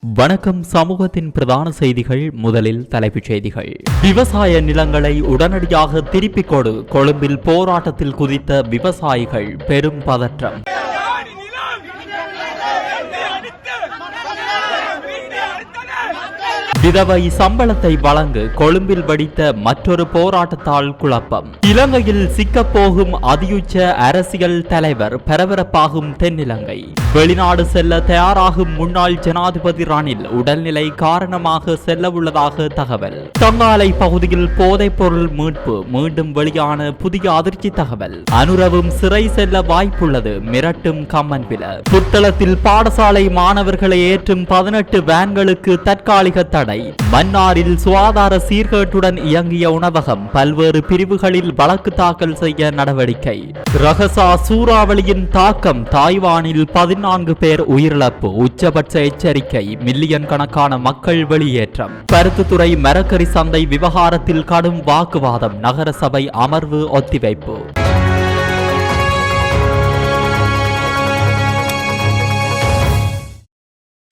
வணக்கம். சமூகத்தின் பிரதான செய்திகள் முதலில் தலைப்புச் செய்திகள். விவசாய நிலங்களை உடனடியாக திருப்பிக் கொடு. கொழும்பில் போராட்டத்தில் குதித்த விவசாயிகள் பெரும் பதற்றம். விதவை சம்பளத்தை வழங்க கொழும்பில் வெடித்த மற்றொரு போராட்டத்தால் குழப்பம். இலங்கையில் சிக்கப்போகும் அதியுச்ச அரசியல் தலைவர் பரபரப்பாகும் தென்னிலங்கை. வெளிநாடு செல்ல தயாராகும் முன்னாள் ஜனாதிபதி ரணில் உடல்நிலை காரணமாக செல்ல உள்ளதாக தகவல். தங்காலை பகுதியில் போதைப்பொருள் மீட்பு மீண்டும் வெளியான புதிய அதிர்ச்சி தகவல். அனுரவும் சிறை செல்ல வாய்ப்புள்ளது மிரட்டும் கம்மன்பில புத்தளத்தில் பாடசாலை மாணவர்களை ஏற்றும் பதினெட்டு வேன்களுக்கு தற்காலிக தடை. மன்னாரில் சுகாதார சீர்கேட்டுடன் இயங்கிய உணவகம் பல்வேறு பிரிவுகளில் வழக்கு தாக்கல் செய்ய நடவடிக்கை. ரகசா சூறாவளியின் தாக்கம் தாய்வானில் பதினான்கு பேர் உயிரிழப்பு. உச்சபட்ச எச்சரிக்கை மில்லியன் கணக்கான மக்கள் வெளியேற்றம். பருத்துத்துறை மரக்கறி சந்தை விவகாரத்தில் கடும் வாக்குவாதம் நகரசபை அமர்வு ஒத்திவைப்பு.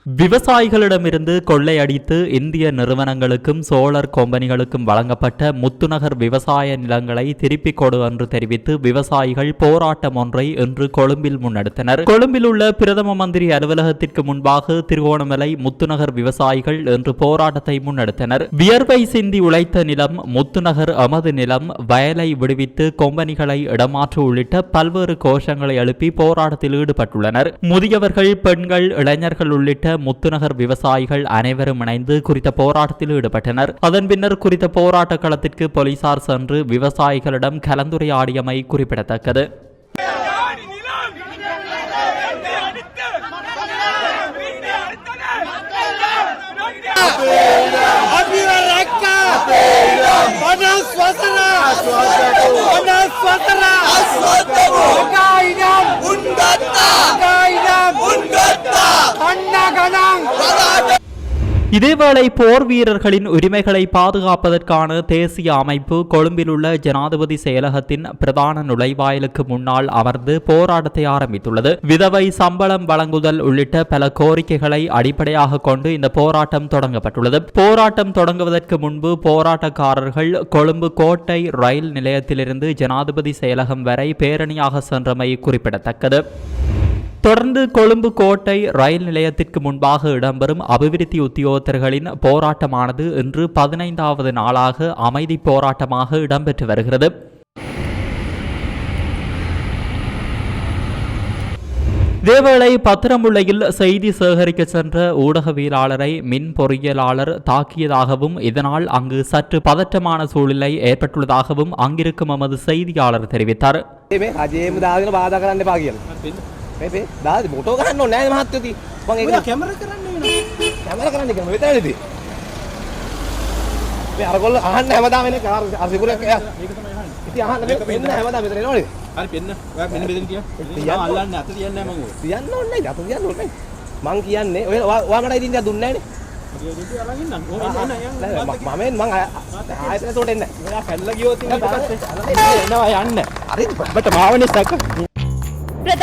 விவசாயிகளிடமிருந்து கொள்ளையடித்து இந்திய நிறுவனங்களுக்கும் சோழர் கம்பெனிகளுக்கும் வழங்கப்பட்ட முத்துநகர் விவசாய நிலங்களை திருப்பிக் கொடு என்று தெரிவித்து விவசாயிகள் போராட்டம் ஒன்றை இன்று கொழும்பில் முன்னெடுத்தனர். கொழும்பில் உள்ள பிரதம மந்திரி அலுவலகத்திற்கு முன்பாக திருகோணமலை முத்துநகர் விவசாயிகள் இன்று போராட்டத்தை முன்னெடுத்தனர். வியர்வை சிந்தி உழைத்த நிலம் முத்துநகர் அமது நிலம் வயலை விடுவித்து கொம்பனிகளை இடமாற்று உள்ளிட்ட பல்வேறு கோஷங்களை எழுப்பி போராட்டத்தில் ஈடுபட்டுள்ளனர். முதியவர்கள் பெண்கள் இளைஞர்கள் உள்ளிட்ட முத்துநகர் விவசாயிகள் அனைவரும் இணைந்து குறித்த போராட்டத்தில் ஈடுபட்டனர். அதன் பின்னர் குறித்த போராட்ட களத்திற்கு போலீசார் சென்று விவசாயிகளிடம் கலந்துரையாடியமை குறிப்பிடத்தக்கது. ஆடி நிலம் இதேவேளை போர் வீரர்களின் உரிமைகளை பாதுகாப்பதற்கான தேசிய அமைப்பு கொழும்பில் உள்ள ஜனாதிபதி செயலகத்தின் பிரதான நுழைவாயிலுக்கு முன்னால் அமர்ந்து போராட்டத்தை ஆரம்பித்துள்ளது. விதவை சம்பளம் வழங்குதல் உள்ளிட்ட பல கோரிக்கைகளை அடிப்படையாக கொண்டு இந்த போராட்டம் தொடங்கப்பட்டுள்ளது. போராட்டம் தொடங்குவதற்கு முன்பு போராட்டக்காரர்கள் கொழும்பு கோட்டை ரயில் நிலையத்திலிருந்து ஜனாதிபதி செயலகம் வரை பேரணியாக சென்றமை குறிப்பிடத்தக்கது. தொடர்ந்து கொழும்பு கோட்டை ரயில் நிலையத்திற்கு முன்பாக இடம்பெறும் அபிவிருத்தி உத்தியோகத்தர்களின் போராட்டமானது இன்று பதினைந்தாவது நாளாக அமைதி போராட்டமாக இடம்பெற்று வருகிறது. இதேவேளை பத்திரமுல்லையில் செய்தி சேகரிக்க சென்ற ஊடகவியலாளரை மின் பொறியியலாளர் தாக்கியதாகவும் இதனால் அங்கு சற்று பதற்றமான சூழ்நிலை ஏற்பட்டுள்ளதாகவும் அங்கிருக்கும் எமது செய்தியாளர் தெரிவித்தார். මේ දාද මොටෝ කරන්න ඕනේ නැහැ මහත්තයෝ කි. මම ඒක කැමරා කරන්න වෙනවා. කැමරා කරන්න කියලා මෙතනදී. මේ අරගොල්ල අහන්න හැමදාම එන්නේ කාර් අසිකුරක් එයා. මේක තමයි අහන්නේ. ඉතින් අහන්න මේ මෙන්න හැමදාම මෙතන එනවනේ. හරි පෙන්න. ඔයා මෙන්න මෙතන තියන්න. තියන්න. මම අල්ලන්නේ අත තියන්නේ නැහැ මම ඔය. තියන්න ඕනේ නැහැ. අත තියන්න ඕනේ නැහැ. මං කියන්නේ ඔය ඔයා මට ඉතින් දැන් දුන්නේ නෑ, යන්න. මම මම මං ආයතනයට එන්නේ. ඔයා පැනලා ගියොත් ඉතින් එනවා. යන්න. හරිද? ඔබට මාවනේ සැක.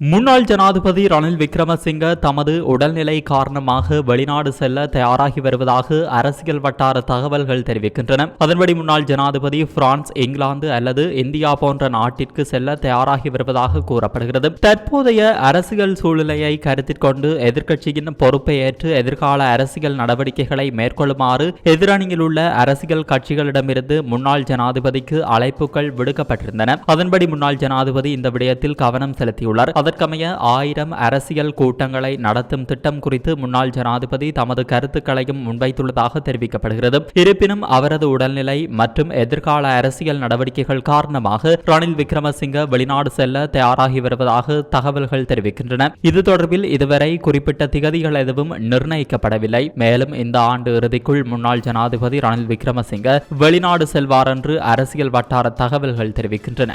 முன்னாள் ஜனாதிபதி ரணில் விக்ரமசிங்க தமது உடல்நிலை காரணமாக வெளிநாடு செல்ல தயாராகி வருவதாக அரசியல் வட்டார தகவல்கள் தெரிவிக்கின்றன. அதன்படி முன்னாள் ஜனாதிபதி பிரான்ஸ் இங்கிலாந்து அல்லது இந்தியா போன்ற நாட்டிற்கு செல்ல தயாராகி வருவதாக கூறப்படுகிறது. தற்போதைய அரசியல் சூழ்நிலையை கருத்தில் கொண்டு எதிர்க்கட்சியின் பொறுப்பை ஏற்று எதிர்கால அரசியல் நடவடிக்கைகளை மேற்கொள்ளுமாறு எதிரணியில் உள்ள அரசியல் கட்சிகளிடமிருந்து முன்னாள் ஜனாதிபதிக்கு அழைப்புகள் விடுக்கப்பட்டிருந்தன. அதன்படி முன்னாள் ஜனாதிபதி இந்த விடயத்தில் கவனம் செலுத்தியுள்ளார். அதற்கமைய ஆயிரம் அரசியல் கூட்டங்களை நடத்தும் திட்டம் குறித்து முன்னாள் ஜனாதிபதி தமது கருத்துக்களையும் முன்வைத்துள்ளதாக தெரிவிக்கப்படுகிறது. இருப்பினும் அவரது உடல்நிலை மற்றும் எதிர்கால அரசியல் நடவடிக்கைகள் காரணமாக ரணில் விக்ரமசிங்க வெளிநாடு செல்ல தயாராகி வருவதாக தகவல்கள் தெரிவிக்கின்றன. இது தொடர்பில் இதுவரை குறிப்பிட்ட திகதிகள் எதுவும் நிர்ணயிக்கப்படவில்லை. மேலும் இந்த ஆண்டு இறுதிக்குள் முன்னாள் ஜனாதிபதி ரணில் விக்ரமசிங்க வெளிநாடு செல்வார் என்று அரசியல் வட்டார தகவல்கள் தெரிவிக்கின்றன.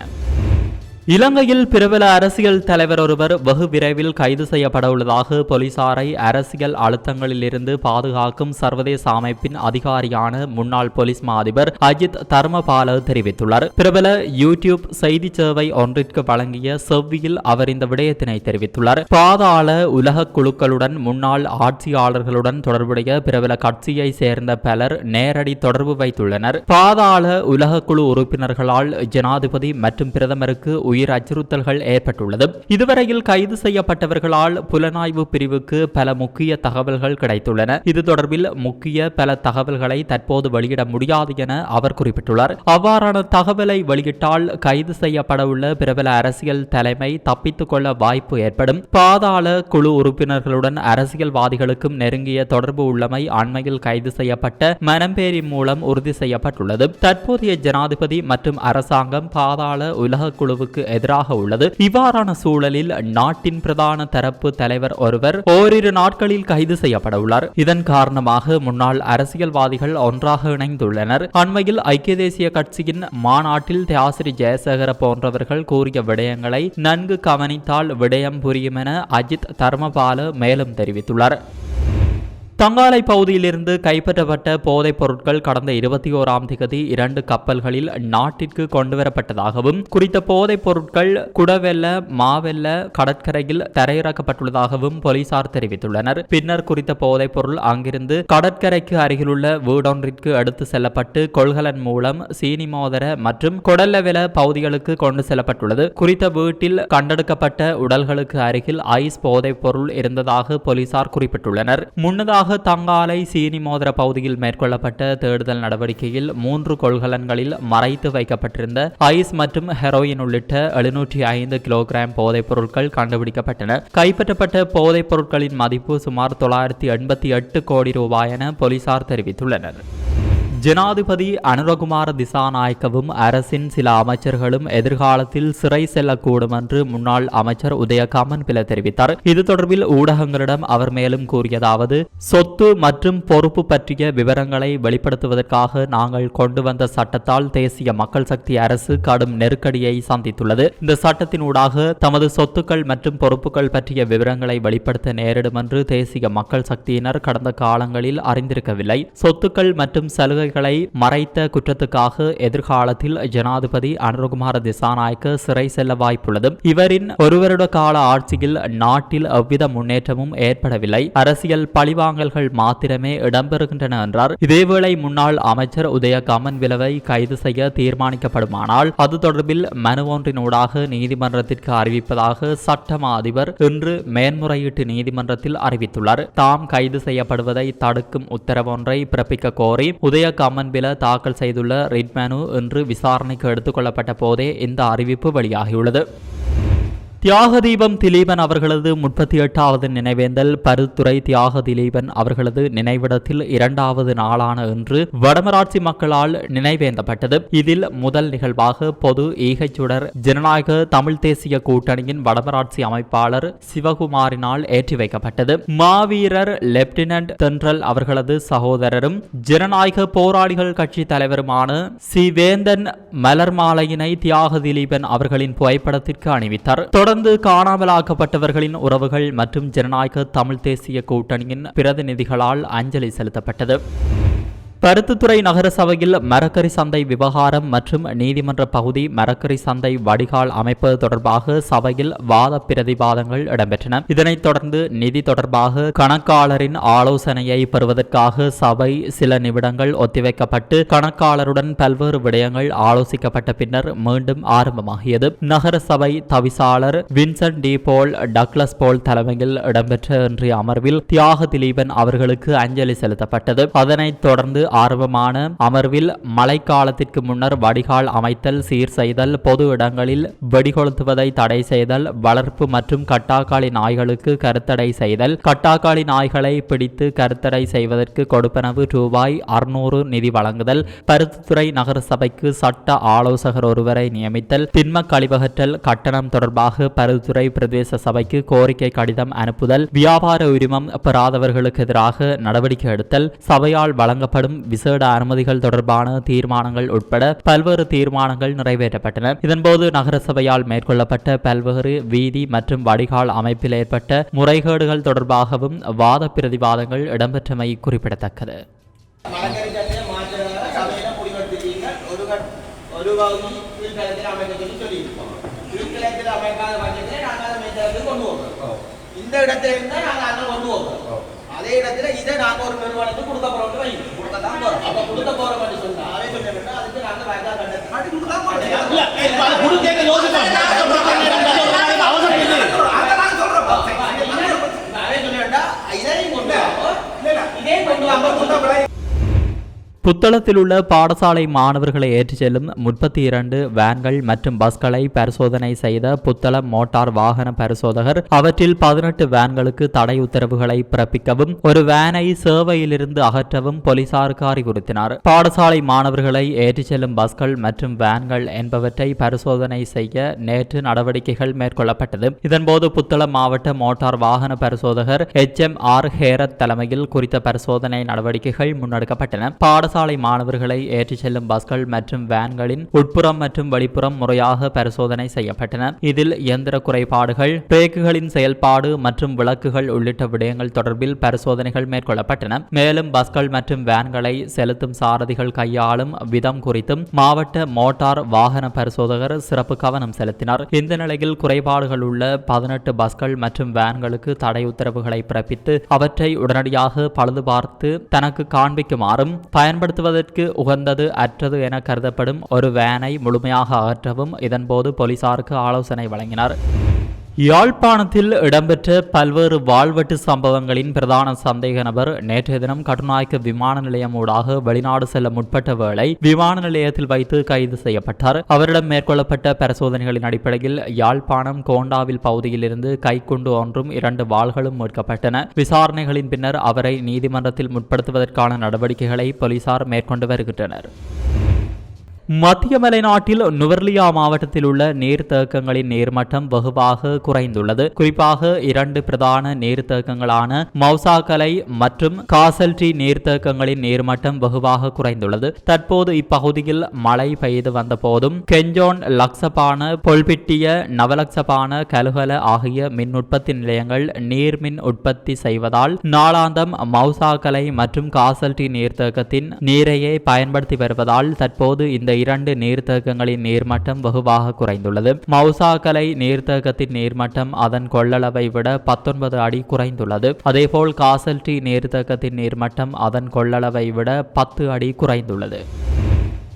இலங்கையில் பிரபல அரசியல் தலைவர் ஒருவர் வெகு விரைவில் கைது செய்யப்பட உள்ளதாக போலீசாரை அரசியல் அழுத்தங்களிலிருந்து பாதுகாக்கும் சர்வதேச அமைப்பின் அதிகாரியான முன்னாள் போலீஸ் மா அதிபர் அஜித் தர்மபால தெரிவித்துள்ளார். பிரபல யூடியூப் செய்தி சேவை ஒன்றிற்கு வழங்கிய செவ்வியில் அவர் இந்த விடயத்தினை தெரிவித்துள்ளார். பாதாள உலக குழுக்களுடன் முன்னாள் ஆட்சியாளர்களுடன் தொடர்புடைய பிரபல கட்சியை சேர்ந்த பலர் நேரடி தொடர்பு வைத்துள்ளனர். பாதாள உலக குழு உறுப்பினர்களால் ஜனாதிபதி மற்றும் பிரதமருக்கு உயிர் அச்சுறுத்தல்கள் ஏற்பட்டுள்ளது. இதுவரையில் கைது செய்யப்பட்டவர்களால் புலனாய்வு பிரிவுக்கு பல முக்கிய தகவல்கள் கிடைத்துள்ளன. இது தொடர்பில் முக்கிய பல தகவல்களை தற்போது வெளியிட முடியாது என அவர் குறிப்பிட்டுள்ளார். அவ்வாறான தகவலை வெளியிட்டால் கைது செய்யப்பட உள்ள பிரபல அரசியல் தலைமை தப்பித்துக் கொள்ள வாய்ப்பு ஏற்படும். பாதாள குழு உறுப்பினர்களுடன் அரசியல்வாதிகளுக்கும் நெருங்கிய தொடர்பு உள்ளமை அண்மையில் கைது செய்யப்பட்ட மனம்பேரி மூலம் உறுதி செய்யப்பட்டுள்ளது. தற்போதைய ஜனாதிபதி மற்றும் அரசாங்கம் பாதாள உலக குழுவுக்கு எதிராக உள்ளது. இவ்வாறான சூழலில் நாட்டின் பிரதான தரப்பு தலைவர் ஒருவர் ஓரிரு நாட்களில் கைது செய்யப்பட உள்ளார். இதன் காரணமாக முன்னாள் அரசியல்வாதிகள் ஒன்றாக இணைந்துள்ளனர். அண்மையில் ஐக்கிய தேசிய கட்சியின் மாநாட்டில் தியாசிரி ஜெயசேகர போன்றவர்கள் கூறிய விடயங்களை நன்கு கவனித்தால் விடயம் புரியும் என அஜித் தர்மபால மேலும் தெரிவித்துள்ளார். தங்காலை பகுதியிலிருந்து கைப்பற்றப்பட்ட போதைப் பொருட்கள் கடந்த இருபத்தி ஓராம் திகதி இரண்டு கப்பல்களில் நாட்டிற்கு கொண்டுவரப்பட்டதாகவும் குறித்த போதைப் பொருட்கள் குடவெல்ல மாவெல்ல கடற்கரையில் தரையிறக்கப்பட்டுள்ளதாகவும் போலீசார் தெரிவித்துள்ளனர். பின்னர் குறித்த போதைப் பொருள் அங்கிருந்து கடற்கரைக்கு அருகிலுள்ள வீடொன்றிற்கு எடுத்து செல்லப்பட்டு கொள்கலன் மூலம் சீனிமோதர மற்றும் கொடல்லவெல பகுதிகளுக்கு கொண்டு செல்லப்பட்டுள்ளது. குறித்த வீட்டில் கண்டெடுக்கப்பட்ட உடல்களுக்கு அருகில் ஐஸ் போதைப் பொருள் இருந்ததாக போலீசார் குறிப்பிட்டுள்ளனர். முன்னதாக தங்காலை சீனி மோதிர பகுதியில் மேற்கொள்ளப்பட்ட தேடுதல் நடவடிக்கையில் மூன்று கொள்கலன்களில் மறைத்து வைக்கப்பட்டிருந்த ஐஸ் மற்றும் ஹெரோயின் உள்ளிட்ட எழுநூற்றி ஐந்து கிலோகிராம் போதைப் பொருட்கள் கண்டுபிடிக்கப்பட்டன. கைப்பற்றப்பட்ட போதைப் பொருட்களின் மதிப்பு சுமார் தொள்ளாயிரத்தி எண்பத்தி எட்டு கோடி ரூபாய் என போலீசார் தெரிவித்துள்ளனர். ஜனாதிபதி அனுரகுமார திசாநாயக்கவும் அரசின் சில அமைச்சர்களும் எதிர்காலத்தில் சிறை செல்லக்கூடும் என்று முன்னாள் அமைச்சர் உதயகாமன் பில தெரிவித்தார். இது தொடர்பில் ஊடகங்களிடம் அவர் மேலும் கூறியதாவது சொத்து மற்றும் பொறுப்பு பற்றிய விவரங்களை வெளிப்படுத்துவதற்காக நாங்கள் கொண்டு வந்த சட்டத்தால் தேசிய மக்கள் சக்தி அரசு கடும் நெருக்கடியை சந்தித்துள்ளது. இந்த சட்டத்தின் ஊடாக தமது சொத்துக்கள் மற்றும் பொறுப்புகள் பற்றிய விவரங்களை வெளிப்படுத்த நேரிடும் என்று தேசிய மக்கள் சக்தியினர் கடந்த காலங்களில் அறிந்திருக்கவில்லை. சொத்துக்கள் மற்றும் சலுகை சலுகைகளை மறைத்த குற்றத்துக்காக எதிர்காலத்தில் ஜனாதிபதி அனுரகுமார திசாநாயக்க சிறை செல்ல வாய்ப்புள்ளது. இவரின் ஒருவருட கால ஆட்சியில் நாட்டில் எவ்வித முன்னேற்றமும் ஏற்படவில்லை. அரசியல் பழிவாங்கல்கள் மாத்திரமே இடம்பெறுகின்றன என்றார். இதேவேளை முன்னாள் அமைச்சர் உதய கமன் விலவை கைது செய்ய தீர்மானிக்கப்படுமானால் அது தொடர்பில் மனு ஒன்றினூடாக நீதிமன்றத்திற்கு அறிவிப்பதாக சட்டமா அதிபர் இன்று மேன்முறையீட்டு நீதிமன்றத்தில் அறிவித்துள்ளார். தாம் கைது செய்யப்படுவதை தடுக்கும் உத்தரவொன்றை பிறப்பிக்க கோரி உதய கமன்பில தாக்கல் செய்துள்ள ரிட் மனு இன்று விசாரணைக்கு எடுத்துக்கொள்ளப்பட்ட போதே இந்த அறிவிப்பு வெளியாகியுள்ளது. தியாக தீபம் திலீபன் அவர்களது முப்பத்தி எட்டாவது நினைவேந்தல் பருத்துறை தியாக திலீபன் அவர்களது நினைவிடத்தில் இரண்டாவது நாளான இன்று வடமராட்சி மக்களால் நினைவேந்தப்பட்டது. இதில் முதல் நிகழ்வாக பொது ஈகைச்சுடர் ஜனநாயக தமிழ் தேசிய கூட்டணியின் வடமராட்சி அமைப்பாளர் சிவகுமாரினால் ஏற்றி வைக்கப்பட்டது. மாவீரர் லெப்டினன்ட் தென்றல் அவர்களது சகோதரரும் ஜனநாயக போராளிகள் கட்சி தலைவருமான சி. வேந்தன் தியாக திலீபன் அவர்களின் புகைப்படத்திற்கு அணிவித்தார். தொடர்ந்து காணாமலாக்கப்பட்டவர்களின் உறவுகள் மற்றும் ஜனநாயக தமிழ் தேசிய கூட்டணியின் பிரதிநிதிகளால் அஞ்சலி செலுத்தப்பட்டது. பருத்தித்துறை நகர சபையில் மரக்கறி சந்தை விவகாரம் மற்றும் நீதிமன்ற பகுதி மரக்கறி சந்தை வடிகால் அமைப்பது தொடர்பாக சபையில் வாத பிரதிவாதங்கள் இடம்பெற்றன. இதனைத் தொடர்ந்து நிதி தொடர்பாக கணக்காளரின் ஆலோசனையை பெறுவதற்காக சபை சில நிமிடங்கள் ஒத்திவைக்கப்பட்டு கணக்காளருடன் பல்வேறு விடயங்கள் ஆலோசிக்கப்பட்ட பின்னர் மீண்டும் ஆரம்பமாகியது. நகர சபை தவிசாளர் வின்சென்ட் டி போல் டக்ளஸ் போல் தலைமையில் இடம்பெற்ற இன்றைய அமர்வில் தியாக திலீபன் அவர்களுக்கு அஞ்சலி செலுத்தப்பட்டது. அதனைத் தொடர்ந்து ஆர்வமான அமர்வில் மழைக்காலத்திற்கு முன்னர் வடிகால் அமைத்தல் சீர் செய்தல் பொது இடங்களில் வெடிகொளுத்துவதை தடை செய்தல் வளர்ப்பு மற்றும் கட்டாக்காளி நாய்களுக்கு கருத்தடை செய்தல் கட்டாக்காளி நாய்களை பிடித்து கருத்தடை செய்வதற்கு கொடுப்பனவு ரூபாய் அறுநூறு நிதி வழங்குதல் பருத்தித்துறை நகர சபைக்கு சட்ட ஆலோசகர் ஒருவரை நியமித்தல் திண்ம கழிவகற்றல் கட்டணம் தொடர்பாக பருத்தித்துறை பிரதேச சபைக்கு கோரிக்கை கடிதம் அனுப்புதல் வியாபார உரிமம் பெறாதவர்களுக்கு எதிராக நடவடிக்கை எடுத்தல் சபையால் வழங்கப்படும் விசேட அனுமதிகள் தொடர்பான தீர்மானங்கள் உட்பட பல்வேறு தீர்மானங்கள் நிறைவேற்றப்பட்டன. இதன்போது நகரசபையால் மேற்கொள்ளப்பட்ட பல்வேறு வீதி மற்றும் வடிகால் அமைப்பில் ஏற்பட்ட முறைகேடுகள் தொடர்பாகவும் வாத பிரதிவாதங்கள் இடம்பெற்றமை குறிப்பிடத்தக்கது. இந்த இடத்துல இருந்தால் நாங்கள் அதே இடத்துல இதை நாங்கள் ஒரு நிறுவனத்துக்கு கொடுக்க போகிறோம் வைங்க கொடுக்க தான் போகிறோம் அப்போ கொடுக்க சொன்னா அதுக்கு வேண்டாம் தான் இதையும் கொண்டு வாங்க இதே கொண்டு வாங்க புத்தளத்தில் உள்ள பாடசாலை மாணவர்களை ஏற்றிச் செல்லும் முப்பத்தி இரண்டு வேன்கள் மற்றும் பஸ்களை பரிசோதனை செய்த புத்தள மோட்டார் வாகன பரிசோதகர் அவற்றில் பதினெட்டு வேன்களுக்கு தடை உத்தரவுகளை பிறப்பிக்கவும் ஒரு வேனை சேவையிலிருந்து அகற்றவும் போலீசாருக்கு அறிவுறுத்தினார். பாடசாலை மாணவர்களை ஏற்றிச் செல்லும் பஸ்கள் மற்றும் வேன்கள் என்பவற்றை பரிசோதனை செய்ய நேற்று நடவடிக்கைகள் மேற்கொள்ளப்பட்டது. இதன்போது புத்தளம் மாவட்ட மோட்டார் வாகன பரிசோதகர் எச். எம். ஆர். ஹேரத் தலைமையில் குறித்த பரிசோதனை நடவடிக்கைகள் முன்னெடுக்கப்பட்டன. பாடசாலை மாணவர்களை ஏற்றிச் செல்லும் பஸ்கள் மற்றும் வேன்களின் உட்புறம் மற்றும் வெளிப்புறம் முறையாக பரிசோதனை செய்யப்பட்டன. இதில் இயந்திர குறைபாடுகள் பிரேக்குகளின் செயல்பாடு மற்றும் விளக்குகள் உள்ளிட்ட விடயங்கள் தொடர்பில் பரிசோதனைகள் மேற்கொள்ளப்பட்டன. மேலும் பஸ்கள் மற்றும் வேன்களை செலுத்தும் சாரதிகள் கையாளும் விதம் குறித்தும் மாவட்ட மோட்டார் வாகன பரிசோதகர் சிறப்பு கவனம் செலுத்தினார். இந்த நிலையில் குறைபாடுகள் உள்ள பதினெட்டு பஸ்கள் மற்றும் வேன்களுக்கு தடை உத்தரவுகளை பிறப்பித்து அவற்றை உடனடியாக பழுது பார்த்து தனக்கு காண்பிக்குமாறும் பயன் பயன்படுத்துவதற்கு உகந்தது அற்றது என கருதப்படும் ஒரு வேனை முழுமையாக அகற்றவும் இதன்போது போலீசாருக்கு ஆலோசனை வழங்கினார். யாழ்ப்பாணத்தில் இடம்பெற்ற பல்வேறு வாழ்வெட்டு சம்பவங்களின் பிரதான சந்தேக நபர் நேற்றைய தினம் கட்டுநாயக்க விமான நிலையம் ஊடாக வெளிநாடு செல்ல முற்பட்ட வேளை விமான நிலையத்தில் வைத்து கைது செய்யப்பட்டார். அவரிடம் மேற்கொள்ளப்பட்ட பரிசோதனைகளின் அடிப்படையில் யாழ்ப்பாணம் கோண்டாவில் பகுதியிலிருந்து கைக்குண்டு ஒன்றும் இரண்டு வாள்களும் மீட்கப்பட்டன. விசாரணைகளின் பின்னர் அவரை நீதிமன்றத்தில் முற்படுத்துவதற்கான நடவடிக்கைகளை போலீசார் மேற்கொண்டு வருகின்றனர். மத்திய மலைநாட்டில் நுவர்லியா மாவட்டத்தில் உள்ள நீர்த்தேக்கங்களின் நீர்மட்டம் வெகுவாக குறைந்துள்ளது. குறிப்பாக இரண்டு பிரதான நீர்த்தேக்கங்களான மௌசாக்கலை மற்றும் காசல்டி நீர்த்தேக்கங்களின் நீர்மட்டம் வெகுவாக குறைந்துள்ளது. தற்போது இப்பகுதியில் மழை பெய்து வந்த போதும் கெஞ்சோன் லக்ஸபான பொல்பிட்டிய நவலக்ஸபான கலுகல ஆகிய மின் உற்பத்தி நிலையங்கள் நீர்மின் உற்பத்தி செய்வதால் நாளாந்தம் மௌசாக்கலை மற்றும் காசல்டி நீர்த்தேக்கத்தின் நீரையே பயன்படுத்தி வருவதால் தற்போது இந்த இரண்டு நீர்த்தேக்கங்களின் நீர்மட்டம் வெகுவாக குறைந்துள்ளது. மவுசாக்கலை நீர்த்தேக்கத்தின் நீர்மட்டம் அதன் கொள்ளளவை விட பத்தொன்பது அடி குறைந்துள்ளது. அதேபோல் காசல்டி நீர்த்தேக்கத்தின் நீர்மட்டம் அதன் கொள்ளளவை விட பத்து அடி குறைந்துள்ளது.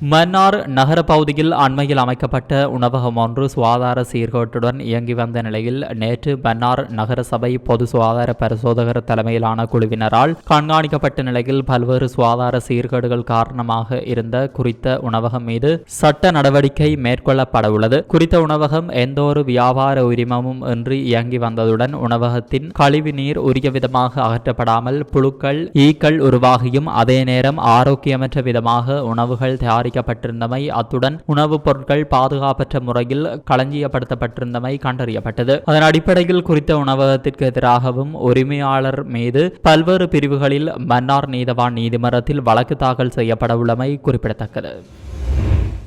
மன்னார் நகர பகுதியில் அண்மையில் அமைக்கப்பட்ட உணவகம் ஒன்று சுகாதார சீர்கேட்டுடன் இயங்கி வந்த நிலையில் நேற்று மன்னார் நகர சபை பொது சுகாதார பரிசோதகர் தலைமையிலான குழுவினரால் கண்காணிக்கப்பட்ட நிலையில் பல்வேறு சுகாதார சீர்கேடுகள் காரணமாக இருந்த குறித்த உணவகம் மீது சட்ட நடவடிக்கை மேற்கொள்ளப்பட உள்ளது குறித்த உணவகம் எந்தவொரு வியாபார உரிமமும் இன்றி இயங்கி வந்ததுடன் உணவகத்தின் கழிவு நீர் உரிய விதமாக அகற்றப்படாமல் புழுக்கள் ஈக்கள் உருவாகியும் அதே நேரம் ஆரோக்கியமற்ற விதமாக உணவுகள் பாதிக்கப்பட்டிருந்தமை அத்துடன் உணவுப் பொருட்கள் பாதுகாப்பற்ற முறையில் களஞ்சியப்படுத்தப்பட்டிருந்தமை கண்டறியப்பட்டது. அதன் அடிப்படையில் குறித்த உணவகத்திற்கு எதிராகவும் உரிமையாளர் மீது பல்வேறு பிரிவுகளில் மன்னார் நீதவான் நீதிமன்றத்தில் வழக்கு தாக்கல் செய்யப்பட உள்ளமை குறிப்பிடத்தக்கது.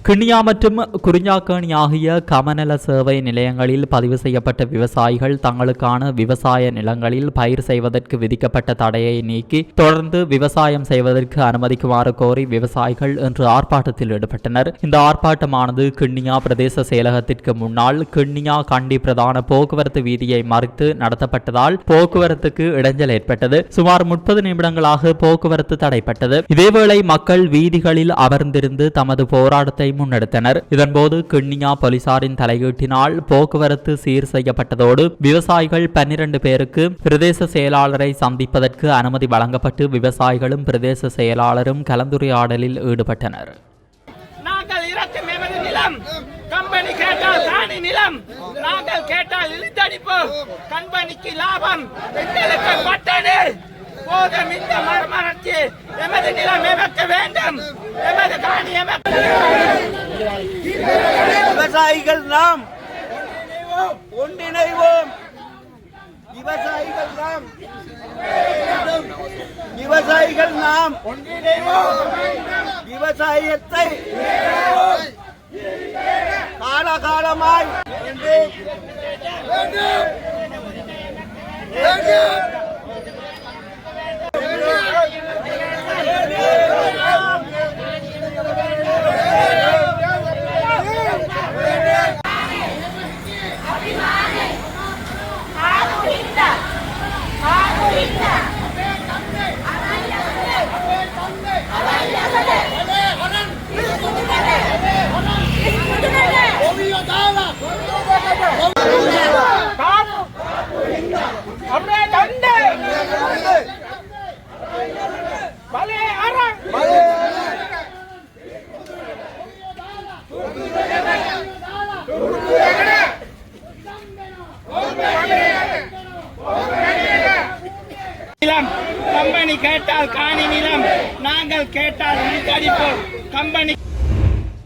கிண்ணியா மற்றும் குறிஞ்சாக்கேணி ஆகிய கமநல சேவை நிலையங்களில் பதிவு செய்யப்பட்ட விவசாயிகள் தங்களுக்கான விவசாய நிலங்களில் பயிர் செய்வதற்கு விதிக்கப்பட்ட தடையை நீக்கி தொடர்ந்து விவசாயம் செய்வதற்கு அனுமதிக்குமாறு கோரி விவசாயிகள் இன்று ஆர்ப்பாட்டத்தில் ஈடுபட்டனர். இந்த ஆர்ப்பாட்டமானது கிண்ணியா பிரதேச செயலகத்திற்கு முன்னால் கிண்ணியா கண்டி பிரதான போக்குவரத்து வீதியை மறித்து நடத்தப்பட்டதால் போக்குவரத்துக்கு இடைஞ்சல் ஏற்பட்டது. சுமார் முப்பது நிமிடங்களாக போக்குவரத்து தடைப்பட்டது. இதேவேளை மக்கள் வீதிகளில் அமர்ந்திருந்து தமது போராட்டத்தை முன்னெடுத்தனர் இதன்போது கிண்ணியா போலீசாரின் தலையீட்டினால் போக்குவரத்து சீர் செய்யப்பட்டதோடு விவசாயிகள் பன்னிரண்டு பேருக்கு பிரதேச செயலாளரை சந்திப்பதற்கு அனுமதி வழங்கப்பட்டு விவசாயிகளும் பிரதேச செயலாளரும் கலந்துரையாடலில் ஈடுபட்டனர். கம்பெனி கேட்டால் காணி நிலம். நாங்கள் கேட்டால் இழுத்தடிப்பு. கம்பெனிக்கு லாபம். எங்களுக்கு பட்டது போதும். இந்த மரமரட்சி எமது நிலம் எமக்க வேண்டும். எமது காணி விவசாயிகள் நாம் ஒன்றிணைவோம். விவசாயிகள் நாம் விவசாயிகள் நாம் ஒன்றிணைவோம் விவசாயத்தை காலகாலமாய் 있다. 바로 நிலம். கம்பெனி கேட்டால் காணி நிலம். நாங்கள் கேட்டால் இழுத்தடிப்பு கம்பெனி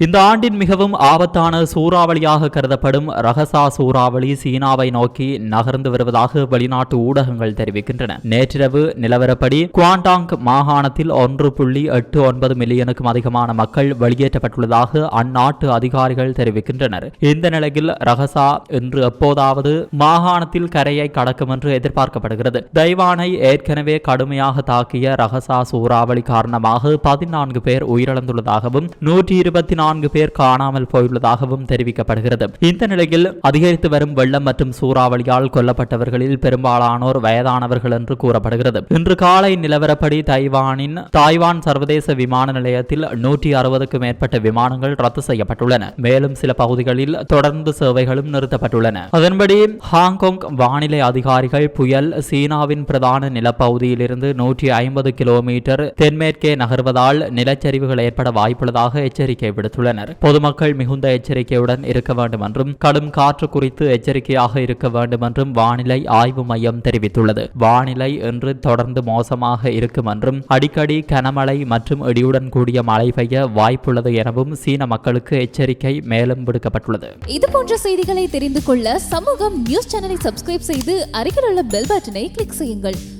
இந்த ஆண்டின் மிகவும் ஆபத்தான சூறாவளியாக கருதப்படும் ரகசா சூறாவளி சீனாவை நோக்கி நகர்ந்து வருவதாக வெளிநாட்டு ஊடகங்கள் தெரிவிக்கின்றன. நேற்றிரவு நிலவரப்படி குவாண்டாங் மாகாணத்தில் ஒன்று புள்ளி எட்டு ஒன்பது மில்லியனுக்கும் அதிகமான மக்கள் வெளியேற்றப்பட்டுள்ளதாக அந்நாட்டு அதிகாரிகள் தெரிவிக்கின்றனர். இந்த நிலையில் ரகசா இன்று எப்போதாவது மாகாணத்தில் கரையை கடக்கும் என்று எதிர்பார்க்கப்படுகிறது. தைவானை ஏற்கனவே கடுமையாக தாக்கிய ரகசா சூறாவளி காரணமாக பதினான்கு பேர் உயிரிழந்துள்ளதாகவும் நூற்றி இருபத்தி நான்கு பேர் காணாமல் போயுள்ளதாகவும் தெரிவிக்கப்படுகிறது. இந்த நிலையில் அதிகரித்து வரும் வெள்ளம் மற்றும் சூறாவளியால் கொல்லப்பட்டவர்களில் பெரும்பாலானோர் வயதானவர்கள் என்று கூறப்படுகிறது. இன்று காலை நிலவரப்படி தைவானின் தாய்வான் சர்வதேச விமான நிலையத்தில் நூற்றி அறுபதுக்கும் மேற்பட்ட விமானங்கள் ரத்து செய்யப்பட்டுள்ளன. மேலும் சில பகுதிகளில் தொடர்ந்து சேவைகளும் நிறுத்தப்பட்டுள்ளன. அதன்படி ஹாங்காங் வானிலை அதிகாரிகள் புயல் சீனாவின் பிரதான நிலப்பகுதியிலிருந்து நூற்றி ஐம்பது கிலோமீட்டர் தென்மேற்கே நகர்வதால் நிலச்சரிவுகள் ஏற்பட வாய்ப்புள்ளதாக எச்சரிக்கை விடுத்துள்ளனர். பொதுமக்கள் மிகுந்த எச்சரிக்கையுடன் இருக்க வேண்டும் என்றும் கடும் காற்று குறித்து எச்சரிக்கையாக இருக்க வேண்டும் என்றும் வானிலை ஆய்வு மையம் தெரிவித்துள்ளது. வானிலை இன்று தொடர்ந்து மோசமாக இருக்கும் என்றும் அடிக்கடி கனமழை மற்றும் இடியுடன் கூடிய மழை பெய்ய வாய்ப்புள்ளது எனவும் சீன மக்களுக்கு எச்சரிக்கை மேலும் விடுக்கப்பட்டுள்ளது. இது போன்ற செய்திகளை தெரிந்து கொள்ள சமூகம் நியூஸ் சேனலை சப்ஸ்கிரைப் செய்து அருகில் உள்ள பெல் பட்டனை கிளிக் செய்யுங்கள்.